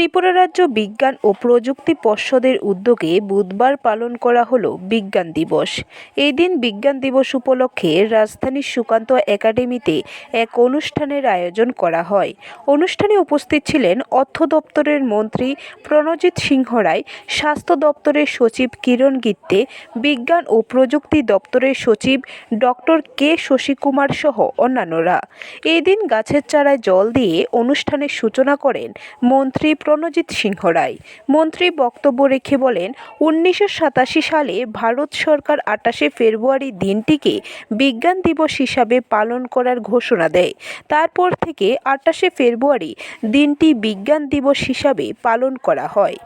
ত্রিপুরা রাজ্য বিজ্ঞান ও প্রযুক্তি পর্ষদের উদ্যোগে বুধবার পালন করা হলো বিজ্ঞান দিবস। এই দিন বিজ্ঞান দিবস উপলক্ষে রাজধানীর সুকান্ত একাডেমিতে এক অনুষ্ঠানের আয়োজন করা হয়। অনুষ্ঠানে উপস্থিত ছিলেন অর্থ দপ্তরের মন্ত্রী প্রণজিৎ সিংহ রায়, স্বাস্থ্য দপ্তরের সচিব কিরণ গিত্তে, বিজ্ঞান ও প্রযুক্তি দপ্তরের সচিব ডক্টর কে শশীকুমার সহ অন্যান্যরা। এই দিন গাছের চারায় জল দিয়ে অনুষ্ঠানের সূচনা করেন মন্ত্রী প্রণজিৎ সিংহ রায়। মন্ত্রী বক্তব্য রেখে বলেন, উনিশশো সাতাশি সালে ভারত সরকার আটাশে ফেব্রুয়ারি দিনটিকে বিজ্ঞান দিবস হিসাবে পালন করার ঘোষণা দেয়। তারপর থেকে আটাশে ফেব্রুয়ারি দিনটি বিজ্ঞান দিবস হিসাবে পালন করা হয়।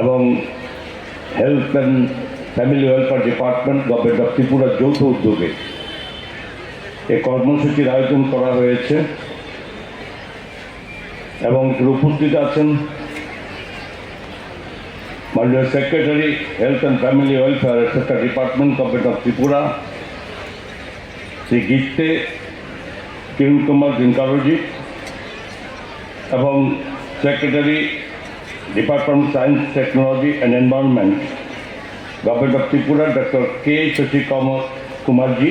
এবং health and family welfare department government of ত্রিপুরার যৌথ উদ্যোগে এই কর্মসূচির আয়োজন করা হয়েছে এবং উপস্থিত আছেন মাননীয় secretary, health and family welfare etcetera department government of Tripura Shri Gite Kiran Kumar জিনকারোজি এবং secretary, department science, technology and environment, government of Tripura, doctor K Shashi Kumar Kumarji